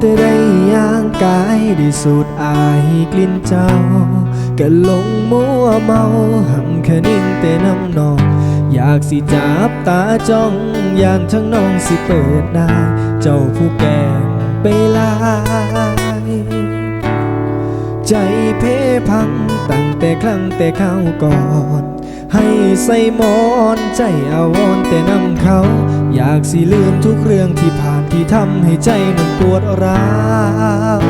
แต่ได้ย่างกายได้สูดอายกลิ่นเจ้าก็หลงมัวเมาหังคนิ่งแต่น้ำนอง อยากสิจับตาจ้องยานทั้งน้องสิเปิดได้ เจ้าผู้แก่งไปลาย ใจเพพังตั้งแต่ครั้งแต่ข้าวก่อน ให้ใส่หมอนใจอาวรณ์แต่นำเขา อยากสิลืมทุกเรื่องที่ผ่านที่ทำให้ใจมันปวดร้าว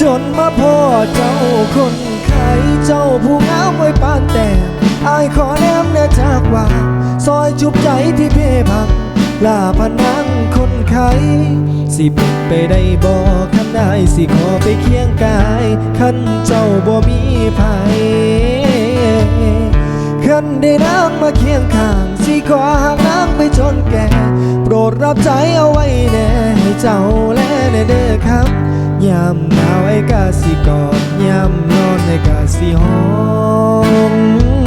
จนมาพ่อเจ้าคนไข้เจ้าผู้งามไว้ปานแต่อายขอแนมแนจากว่าซอยจุบใจที่เพพังลาพนังคนไข้สิเป็นไปได้บอกคันได้สิขอไปเคียงกาย คันเจ้าบ่มีภัย ขอหากนางไปจนแก่ โปรดรับใจเอาไว้แน่ให้เจ้าและแน่เด้อครับยามหนาวไอ้กาสิกอดยามนอนไอ้กาสิหอม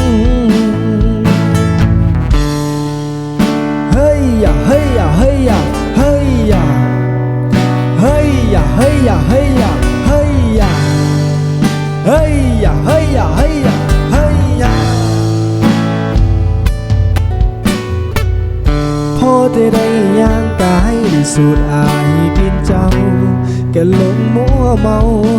พอได้ได้ย่างกายด้สูดอายกลินเจ้าก็หลงมัวเมา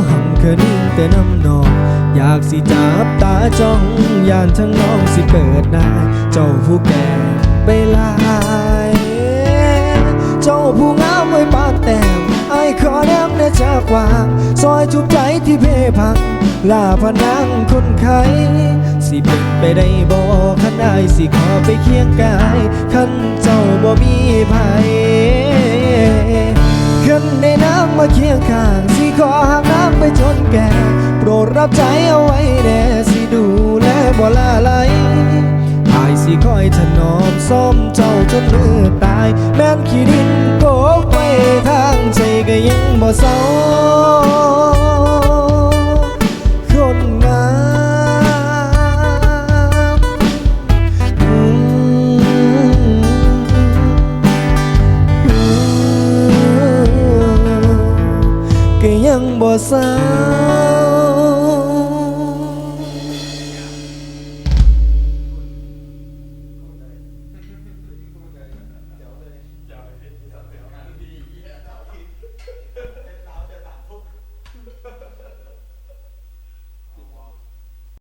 หังคะนิ่งแต่น้ำนองอยากสิจับตาจ้องยานทั้งน้องสิเปิดหน้าเจ้าผู้แก่ไปลายเจ้าผู้งามไว้ปากแต้มไอ้ขอแนมในจากวางซอยจุบใจที่เพพังลาพนังคนไข้สิเป็นไปได้บ่คันไอสิขอไปเคียงกายคันเจ้า บ่มีภัยคันได้น้ำมาเคียงข้างสิขอหากน้ำไปจนแก่ โปรดรับใจเอาไว้แน่สิดูแลบ่ลาไหลอายสิคอยถนอมซ่อมเจ้าจนมือตาย แม่นขี้ดินโกกไปทางใจก็ยังบ่เศร้าังบ่สา